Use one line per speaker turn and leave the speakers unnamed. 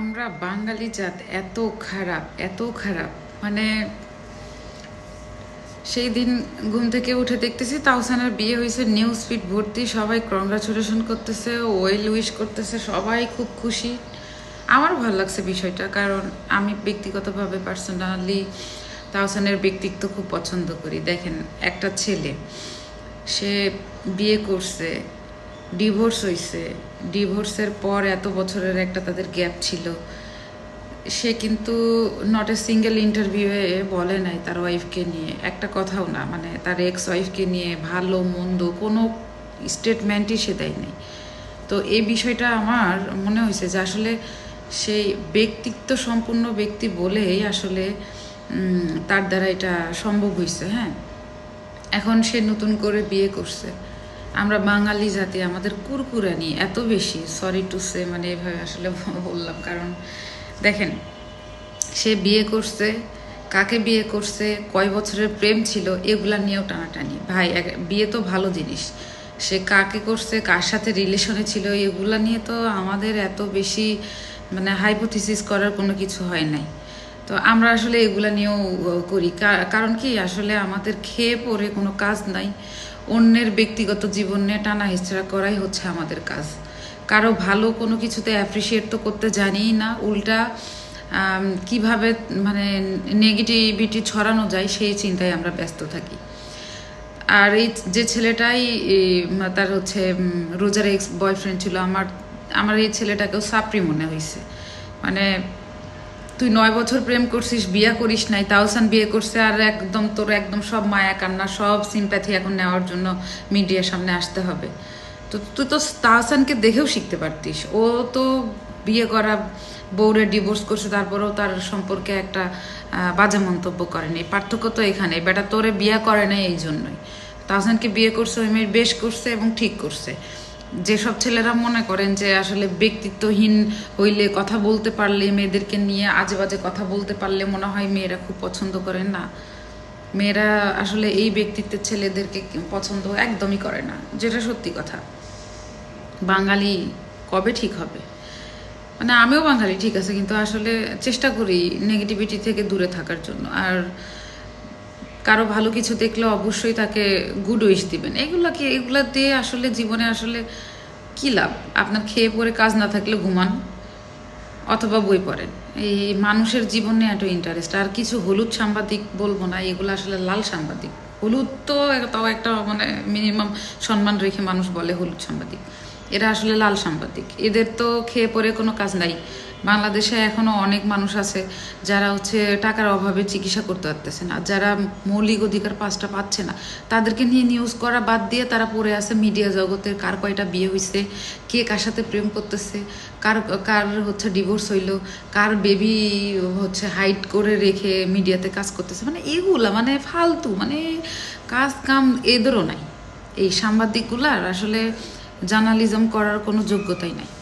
আমরা বাঙালি জাত এত খারাপ এত খারাপ। মানে সেই দিন ঘুম থেকে উঠে দেখতেছি তাওসানের বিয়ে হয়েছে নিউজ ফিট ভর্তি, সবাই কংগ্রাচুলেশন করতেছে ওয়েল উইশ করতেছে, সবাই খুব খুশি। আমার ভালো লাগছে বিষয়টা, কারণ আমি ব্যক্তিগতভাবে পার্সোনালি তাওসানের ব্যক্তিত্ব খুব পছন্দ করি। দেখেন, একটা ছেলে, সে বিয়ে করছে ডিভোর্স হয়েছে ডিভোর্সের পর এত বছরের একটা তাদের গ্যাপ ছিল। সে কিন্তু নট এ সিঙ্গেল ইন্টারভিউয়ে বলে নাই তার ওয়াইফকে নিয়ে। একটা কথাও না মানে তার এক্স ওয়াইফকে নিয়ে ভালো, মন্দ কোনো স্টেটমেন্টই সে দেয় নাই। তো এই বিষয়টা আমার মনে হয়েছে যে আসলে সেই ব্যক্তিত্ব সম্পূর্ণ ব্যক্তি বলেই আসলে তার দ্বারা এটা সম্ভব হয়েছে হ্যাঁ? এখন সে নতুন করে বিয়ে করছে। আমরা বাঙালি জাতি, আমাদের কুরকুরানি এত বেশি। সরি টু সে মানে এভাবে আসলে বললাম, কারণ দেখেন, সে বিয়ে করছে, কাকে বিয়ে করছে, কয় বছরের প্রেম ছিল, এগুলা নিয়েও টানাটানি। ভাই বিয়ে তো ভালো জিনিস। সে কাকে করছে, কার সাথে রিলেশনে ছিল, এগুলা নিয়ে তো আমাদের এত বেশি মানে হাইপোথিসিস করার কোনো কিছু হয় নাই। তো আমরা আসলে এগুলা নিয়েও করি। কারণ কি, আসলে আমাদের খেয়ে পরে কোনো কাজ নাই। অন্যের ব্যক্তিগত জীবন নিয়ে টানা হিচড়া করাই হচ্ছে আমাদের কাজ। কারও ভালো কোনো কিছুতে অ্যাপ্রিসিয়েট তো করতে জানিই না, উল্টা কীভাবে মানে নেগেটিভিটি ছড়ানো যায় সেই চিন্তায় আমরা ব্যস্ত থাকি। আর এই যে ছেলেটাই তার হচ্ছে রোজার এক্স বয়ফ্রেন্ড ছিল, আমার আমার এই ছেলেটাকেও সাপ্রি মনে হয়েছে মানে তুই নয় বছর প্রেম করছিস, বিয়া করিস নাই, তাওসান বিয়ে করছে আর একদম তোর একদম সব মায়া কান্না, সব সিম্প্যাথি এখন নেওয়ার জন্য মিডিয়ার সামনে আসতে হবে। তো তুই তো তাহসানকে দেখেও শিখতে পারতিস। ও তো বিয়ে করা, বউরে ডিভোর্স করছে, তারপরেও তার সম্পর্কে একটা বাজে মন্তব্য করেনি। পার্থক্য তো এখানে বেটা তোরে বিয়ে করে নাই এই জন্যই তাহসানকে বিয়ে করছে, ওই মেয়ের বেশ করছে এবং ঠিক করছে। যেসব ছেলেরা মনে করেন যে আসলে ব্যক্তিত্বহীন হইলে কথা বলতে পারলে, মেয়েদেরকে নিয়ে আজে বাজে কথা বলতে পারলে মনে হয় মেয়েরা খুব পছন্দ করেন না। মেয়েরা আসলে এই ব্যক্তিত্বের ছেলেদেরকে পছন্দ একদমই করে না, যেটা সত্যি কথা। বাঙালি কবে ঠিক হবে? মানে আমিও বাঙালি, ঠিক আছে, কিন্তু আসলে চেষ্টা করি নেগেটিভিটি থেকে দূরে থাকার জন্য। আর কারও ভালো কিছু দেখলে অবশ্যই তাকে গুড উইশ দিবেন। এগুলো কি এগুলো দিয়ে আসলে জীবনে আসলে কি লাভ? আপনার খেয়ে পরে কাজ না থাকলে ঘুমান, অথবা বই পড়েন। এই মানুষের জীবনে এত ইন্টারেস্ট আর কিছু হলুদ সাংবাদিক বলব না, এগুলো আসলে লাল সাংবাদিক। হলুদ তো তাও একটা মানে মিনিমাম সম্মান রেখে মানুষ বলে হলুদ সাংবাদিক। এরা আসলে লাল সাংবাদিক। এদের তো খেয়ে পরে কোনো কাজ নাই। বাংলাদেশে এখনও অনেক মানুষ আছে যারা হচ্ছে টাকার অভাবে চিকিৎসা করতে পারতেছে না। যারা মৌলিক অধিকার পাঁচটা পাচ্ছে না। তাদেরকে নিয়ে নিউজ করা বাদ দিয়ে তারা পড়ে আছে মিডিয়া জগতের কার কয়টা বিয়ে হয়েছে কে কার সাথে প্রেম করতেছে? কার কার হচ্ছে ডিভোর্স হইল? কার বেবি হচ্ছে হাইট করে রেখে মিডিয়াতে কাজ করতেছে? মানে এগুলা মানে ফালতু। মানে কাজ কাম এদেরও নাই। এই সাংবাদিকগুলার আসলে জার্নালিজম করার কোনো যোগ্যতাই নাই।